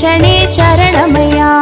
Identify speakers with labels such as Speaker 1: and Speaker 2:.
Speaker 1: şener